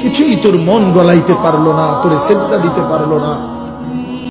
কিছুই তোর মন গলাইতে পারল না তোরে সেজদা দিতে পারল না।